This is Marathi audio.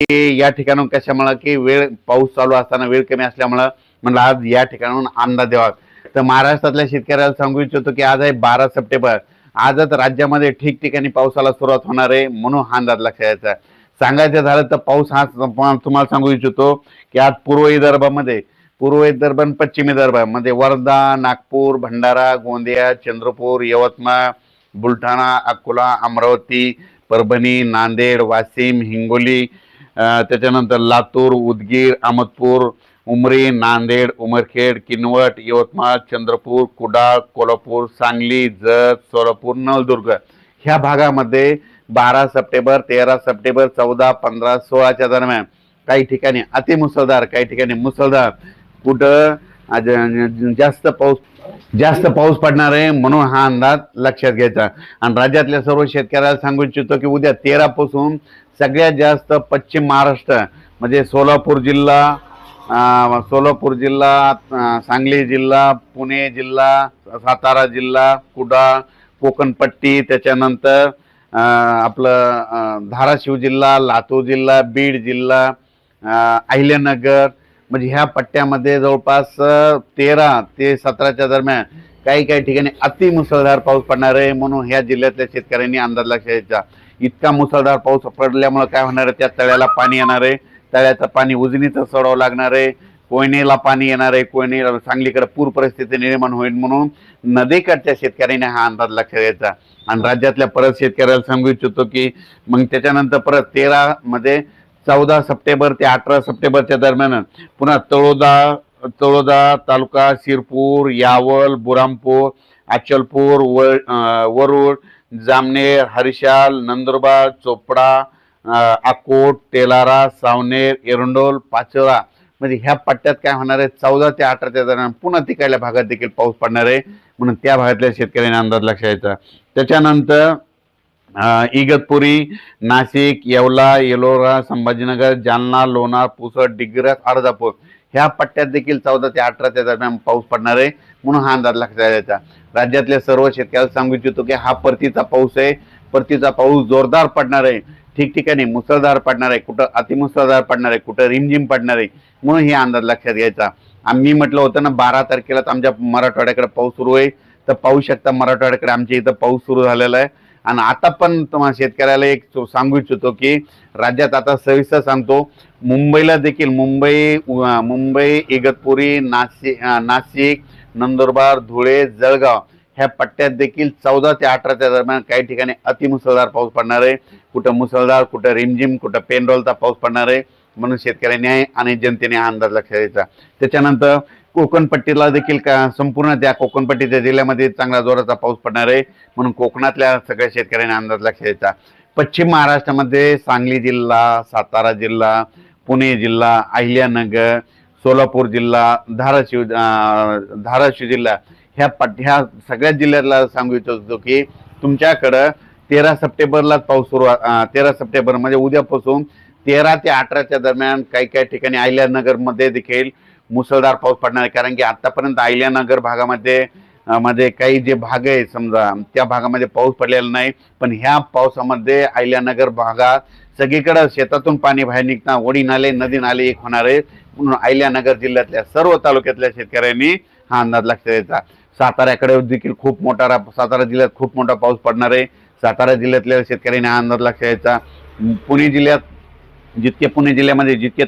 की या ठिकाणून कशामुळं की वेळ पाऊस चालू असताना वेळ कमी असल्यामुळं म्हणलं आज या ठिकाणून अंदाज द्यावा. तर महाराष्ट्रातल्या शेतकऱ्याला सांगू इच्छितो की आज आहे बारा सप्टेंबर. आजच राज्यामध्ये ठिकठिकाणी पावसाला सुरुवात होणार आहे म्हणून हा अंदाज लक्षात यायचा. सांगायचं झालं तर पाऊस हा तुम्हाला सांगू इच्छितो की आज पूर्व विदर्भामध्ये पूर्व विदर्भ आणि पश्चिम विदर्भामध्ये वर्धा नागपूर भंडारा गोंदिया चंद्रपूर यवतमाळ बुलढाणा अकोला अमरावती परभणी नांदेड वाशिम हिंगोली त्याच्यानंतर लातूर उदगीर अहमदपूर उमरी नांदेड उमरखेड किनवट यवतमाळ चंद्रपूर कुडाळ कोल्हापूर सांगली जत सोलापूर नळदुर्ग. ह्या भागामध्ये बारा सप्टेंबर तेरा सप्टेंबर चौदा पंधरा सोळाच्या दरम्यान काही ठिकाणी अतिमुसळधार काही ठिकाणी मुसळधार. कुठं? जास्त पाऊस जास्त पाऊस पडणार आहे म्हणून हा अंदाज लक्षात घ्यायचा. आणि राज्यातल्या सर्व शेतकऱ्याला सांगू इच्छितो की उद्या तेरा पासून सगळ्यात जास्त पश्चिम महाराष्ट्र म्हणजे सोलापूर जिल्हा सोलापूर जिल्हा सांगली जिल्हा पुणे जिल्हा सातारा जिल्हा कुडाळ कोकणपट्टी त्याच्यानंतर आपलं धाराशिव जिल्हा लातूर जिल्हा बीड जिल्हा अहिल्यानगर म्हणजे ह्या पट्ट्यामध्ये जवळपास तेरा ते सतराच्या दरम्यान काही काही ठिकाणी अति मुसळधार पाऊस पडणार आहे म्हणून ह्या जिल्ह्यातल्या शेतकऱ्यांनी अंदाज लक्षात घ्यायचा. इतका मुसळधार पाऊस पडल्यामुळं काय होणार आहे? त्या तळ्याला पाणी येणार आहे. तळ्याचं पाणी उजनीचं सोडावं लागणार आहे. कोयनेला पाणी येणार आहे. कोयनेला सांगलीकडे पूर परिस्थिती निर्माण होईल म्हणून नदीकडच्या शेतकऱ्यांनी हा अंदाज लक्षात घ्यायचा. आणि राज्यातल्या परत शेतकऱ्याला सांगू इच्छितो की मग त्याच्यानंतर परत तेरा मध्ये चौदा सप्टेंबर ते अठरा सप्टेंबरच्या दरम्यान पुन्हा तळोदा तळोदा तालुका शिरपूर यावल बुरामपूर अचलपूर व अं, वरुड जामनेर हरिशाल नंदुरबार चोपडा अकोट तेलारा सावनेर एरंडोल पाचोरा. म्हणजे ह्या पट्ट्यात काय होणार आहे? चौदा ते अठराच्या दरम्यान पुन्हा तिकडल्या भागात देखील पाऊस पडणार आहे. म्हणून त्या भागातल्या शेतकऱ्यांनी अंदाज लक्षात घ्यायचा. त्याच्यानंतर अं, इगतपुरी नाशिक येवला येलोरा संभाजीनगर जालना लोणार पुसद डिग्रस अर्धापूर. ह्या पट्ट्यात देखील चौदा ते अठराच्या दरम्यान पाऊस पडणार आहे. म्हणून हा अंदाज लक्षात द्यायचा राज्यातल्या सर्व शेतकऱ्याला सांगू इच्छितो की हा परतीचा पाऊस आहे. परतीचा पाऊस जोरदार पडणार आहे. ठिकठिकाणी मुसळधार पडणार आहे. कुठं अतिमुसळधार पडणार आहे. कुठं रिमझिम पडणार आहे. म्हणून हे अंदाज लक्षात घ्यायचा. आम्ही म्हटलं होतं ना बारा तारखेलाच आमच्या मराठवाड्याकडे पाऊस सुरू आहे. तर पाहू शकता मराठवाड्याकडे आमच्या इथं पाऊस सुरू झालेला आहे. आणि आता पण तुम्हाला शेतकऱ्याला एक सांगू इच्छितो की राज्यात आता सविस्तर सांगतो मुंबईला देखील मुंबई मुंबई इगतपुरी नाशिक नाशिक नंदुरबार धुळे जळगाव ह्या पट्ट्यात देखील चौदा ते अठराच्या दरम्यान काही ठिकाणी अतिमुसळधार पाऊस पडणार आहे. कुठं मुसळधार कुठं रिमझिम कुठं पेंडोलचा पाऊस पडणार आहे. म्हणून शेतकऱ्यांनी आहे आणि जनतेने हा अंदाज लक्षात घ्यायचा त्याच्यानंतर कोकणपट्टीला देखील का संपूर्ण त्या कोकणपट्टीच्या जिल्ह्यामध्ये चांगला जोराचा पाऊस पडणार आहे म्हणून कोकणातल्या सगळ्या शेतकऱ्यांनी अंदाज लक्षात घ्यायचा पश्चिम महाराष्ट्रामध्ये सांगली जिल्हा सातारा जिल्हा पुणे जिल्हा अहिल्यानगर सोलापूर जिल्हा धाराशिव धाराशिव जिल्हा ह्या पट ह्या सगळ्या जिल्ह्यातला सांगू इच्छितो की तुमच्याकडं तेरा सप्टेंबरलाच पाऊस सुरू तेरा सप्टेंबर म्हणजे उद्यापासून तेरा ते अठराच्या दरम्यान काही काही ठिकाणी अहिल्यानगरमध्ये देखील मुसळधार पाऊस पडणार आहे. कारण की आत्तापर्यंत अहिल्यानगर भागामध्ये मध्ये काही जे भाग आहे समजा त्या भागामध्ये पाऊस पडलेला नाही. पण ह्या पावसामध्ये अहिल्यानगर भागात सगळीकडे शेतातून पाणी बाहेर निघणार ओढी नाले नदी नाले एक होणार आहे म्हणून अहिल्यानगर जिल्ह्यातल्या सर्व तालुक्यातल्या शेतकऱ्यांनी हा अंदाज लक्षात द्यायचा साताऱ्याकडे देखील खूप मोठा सातारा जिल्ह्यात खूप मोठा पाऊस पडणार आहे. सातारा जिल्ह्यातल्या शेतकऱ्यांनी हा अंदाज लक्षात द्यायचा पुणे जिल्ह्यात जितके पुणे जिल्ह्यामध्ये जितके